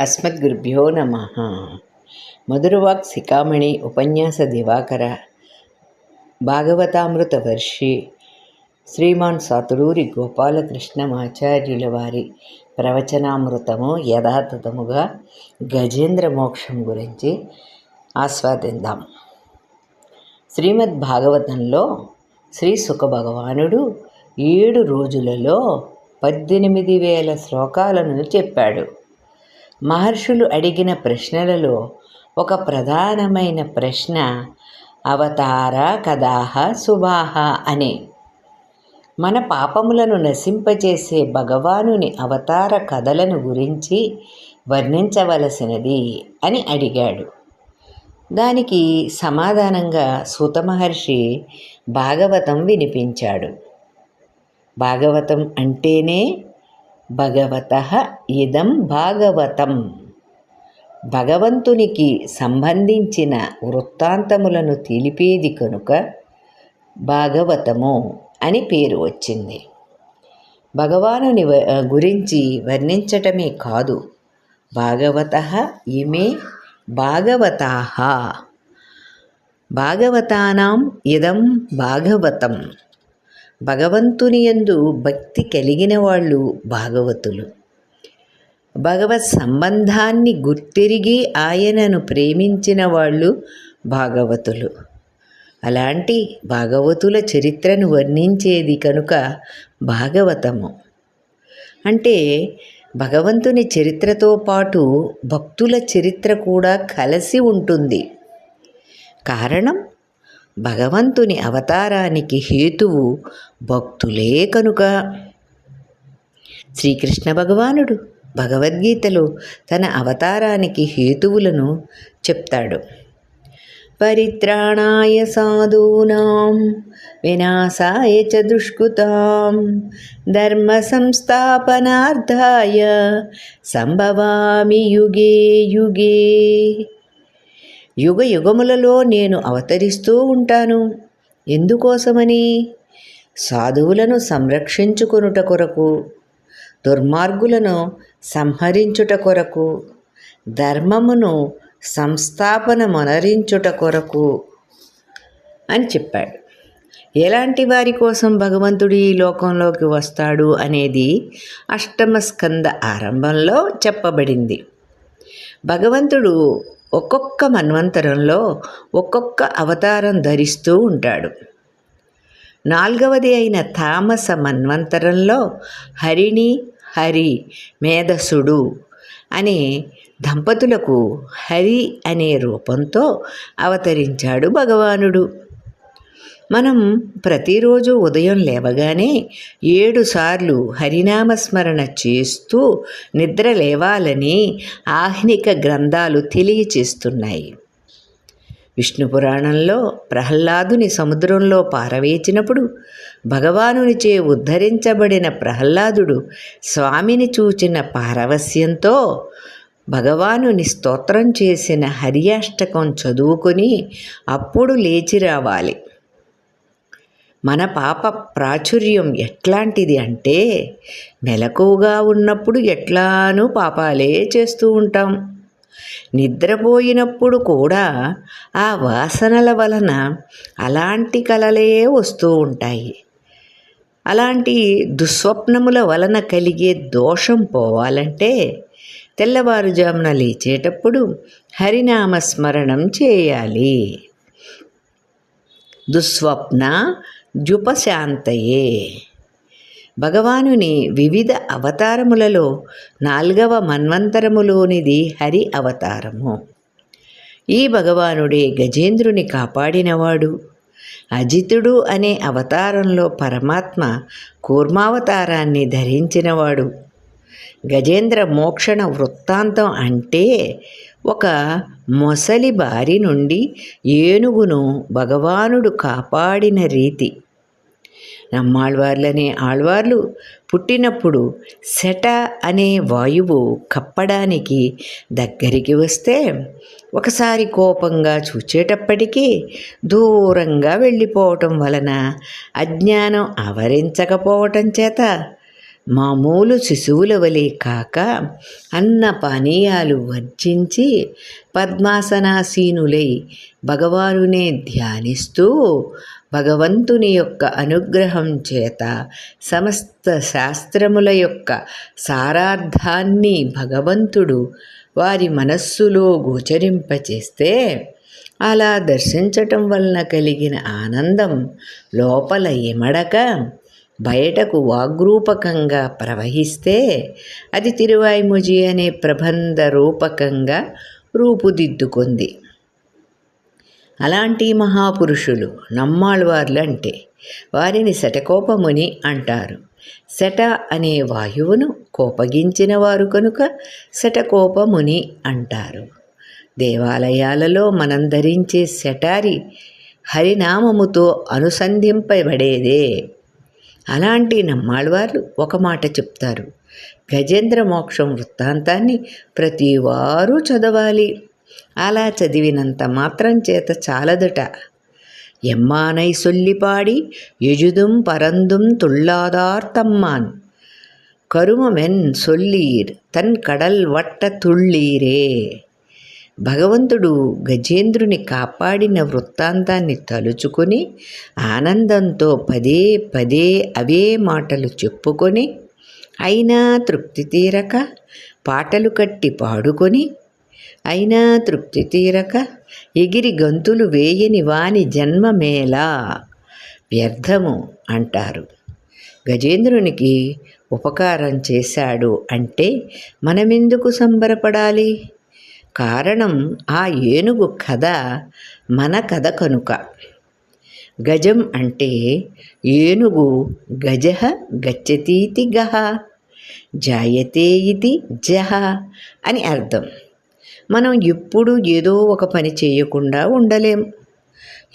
అస్మద్గురుభ్యో నమ. మధురవాక్ శిఖామణి ఉపన్యాస దివాకర భాగవతామృత వర్షి శ్రీమాన్ సాతులూరి గోపాలకృష్ణమాచార్యుల వారి ప్రవచనామృతము యథాతథముగా గజేంద్ర మోక్షం గురించి ఆస్వాదిద్దాం. శ్రీమద్ భాగవతంలో శ్రీ సుఖ భగవానుడు ఏడు రోజులలో పద్దెనిమిది వేల శ్లోకాలను చెప్పాడు. మహర్షులు అడిగిన ప్రశ్నలలో ఒక ప్రధానమైన ప్రశ్న అవతార కదాహ శుభాహ అనే. మన పాపములను నశింపజేసే భగవానుని అవతార కథలను గురించి వర్ణించవలసినది అని అడిగాడు. దానికి సమాధానంగా సూత మహర్షి భాగవతం వినిపించాడు. భాగవతం అంటేనే భగవత ఇదం భాగవతం. భగవంతునికి సంబంధించిన వృత్తాంతములను తెలిపేది కనుక భాగవతము అని పేరు వచ్చింది. భగవానుని గురించి వర్ణించటమే కాదు. భాగవత ఇమే భాగవతాహ భాగవతానాం ఇదం భాగవతం. భగవంతుని యందు భక్తి కలిగిన వాళ్ళు భాగవతులు. భగవత్ సంబంధాన్ని గుర్తిరిగి ఆయనను ప్రేమించిన వాళ్ళు భాగవతులు. అలాంటి భాగవతుల చరిత్రను వర్ణించేది కనుక భాగవతము. అంటే భగవంతుని చరిత్రతో పాటు భక్తుల చరిత్ర కూడా కలిసి ఉంటుంది. కారణం భగవంతుని అవతారానికి హేతువు భక్తులే కనుక. శ్రీకృష్ణ భగవానుడు భగవద్గీతలో తన అవతారానికి హేతువులను చెప్తాడు. పరిత్రాణాయ సాధూనాం వినాశాయ చ దుష్కృతాం ధర్మ సంస్థాపనార్థాయ సంభవామి యుగే యుగే. యుగ యుగములలో నేను అవతరిస్తూ ఉంటాను. ఎందుకోసమని? సాధువులను సంరక్షించుకొనుట కొరకు దుర్మార్గులను సంహరించుట కొరకు ధర్మమును సంస్థాపన మొనరించుట కొరకు అని చెప్పాడు. ఎలాంటి వారి కోసం భగవంతుడు ఈ లోకంలోకి వస్తాడు అనేది అష్టమ స్కంద ఆరంభంలో చెప్పబడింది. భగవంతుడు ఒక్కొక్క మన్వంతరంలో ఒక్కొక్క అవతారం ధరిస్తూ ఉంటాడు. నాలుగవది అయిన తామస మన్వంతరంలో హరిణి హరి మేధసుడు అనే దంపతులకు హరి అనే రూపంతో అవతరించాడు భగవానుడు. మనం ప్రతిరోజు ఉదయం లేవగానే ఏడుసార్లు హరినామస్మరణ చేస్తూ నిద్ర లేవాలని ఆహ్నిక గ్రంథాలు తెలియచేస్తున్నాయి. విష్ణు పురాణంలో ప్రహ్లాదుని సముద్రంలో పారవేచినప్పుడు భగవానునిచే ఉద్ధరించబడిన ప్రహ్లాదుడు స్వామిని చూచిన పారవస్యంతో భగవానుని స్తోత్రం చేసిన హరియాష్టకం చదువుకొని అప్పుడు లేచి రావాలి. మన పాప ప్రాచుర్యం ఎట్లాంటిది అంటే మెలకువగా ఉన్నప్పుడు ఎట్లానూ పాపాలే చేస్తూ ఉంటాం. నిద్రపోయినప్పుడు కూడా ఆ వాసనల వలన అలాంటి కలలే వస్తూ ఉంటాయి. అలాంటి దుస్వప్నముల వలన కలిగే దోషం పోవాలంటే తెల్లవారుజామున లేచేటప్పుడు హరినామస్మరణం చేయాలి. దుస్వప్న జుపశాంతయే. భగవానుని వివిధ అవతారములలో నాల్గవ మన్వంతరములోనిది హరి అవతారము. ఈ భగవానుడే గజేంద్రుని కాపాడినవాడు. అజితుడు అనే అవతారంలో పరమాత్మ కూర్మావతారాన్ని ధరించినవాడు. గజేంద్ర మోక్షణ వృత్తాంతం అంటే ఒక మొసలి బారి నుండి ఏనుగును భగవానుడు కాపాడిన రీతి. నమ్మాళ్వార్లనే ఆళ్వార్లు పుట్టినప్పుడు శట అనే వాయువు కప్పడానికి దగ్గరికి వస్తే ఒకసారి కోపంగా చూచేటప్పటికీ దూరంగా వెళ్ళిపోవటం వలన అజ్ఞానం ఆవరించకపోవటం చేత మామూలు శిశువుల వలె కాక అన్న పానీయాలు వర్జించి పద్మాసనాసీనులై భగవానునే ధ్యానిస్తూ భగవంతుని యొక్క అనుగ్రహం చేత సమస్త శాస్త్రముల యొక్క సారార్థాన్ని భగవంతుడు వారి మనస్సులో గోచరింపచేస్తే అలా దర్శించటం వలన కలిగిన ఆనందం లోపల ఇమడక బయటకు వాగ్రూపకంగా ప్రవహిస్తే అది తిరువాయిముజి అనే ప్రబంధ రూపకంగా రూపుదిద్దుకుంది. అలాంటి మహాపురుషులు నమ్మాళ్ళవార్లు అంటే వారిని శటకోపముని అంటారు. శట అనే వాయువును కోపగించిన వారు కనుక శటకోపముని అంటారు. దేవాలయాలలో మనం ధరించే శటారి హరినామముతో అనుసంధింపబడేదే. అలాంటి నమ్మాళ్ళవార్లు ఒక మాట చెప్తారు. గజేంద్ర మోక్షం వృత్తాంతాన్ని ప్రతివారు చదవాలి. అలా చదివినంత మాత్రం చేత చాలదట. ఎమ్మానై సొల్లిపాడి ఎజుదుం పరందుం తుళ్ళాదార్తమ్మాన్. కరుమమెన్ సొల్లీర్ తన్ కడల్ వట్ట తుళ్ళీరే. భగవంతుడు గజేంద్రుని కాపాడిన వృత్తాంతాన్ని తలుచుకొని ఆనందంతో పదే పదే అవే మాటలు చెప్పుకొని అయినా తృప్తి తీరక పాటలు కట్టి పాడుకొని అయినా తృప్తి తీరక ఎగిరి గంతులు వేయని వాని జన్మమేలా వ్యర్థము అంటారు. గజేంద్రునికి ఉపకారం చేశాడు అంటే మనమెందుకు సంబరపడాలి? కారణం ఆ ఏనుగు కథ మన కథ కనుక. గజం అంటే ఏనుగు గజ గచ్చతీతి గహ. జాయతే ఇది జహ అని అర్థం. మనం ఎప్పుడు ఏదో ఒక పని చేయకుండా ఉండలేం.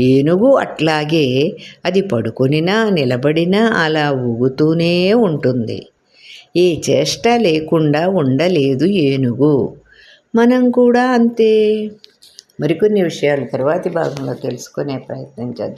ఏనుగు అట్లాగే అది పడుకొనినా నిలబడినా అలా ఊగుతూనే ఉంటుంది. ఏ చేష్ట లేకుండా ఉండలేదు ఏనుగు. మనం కూడా అంతే. మరికొన్ని విషయాలు తర్వాతి భాగంలో తెలుసుకునే ప్రయత్నం చేద్దాం.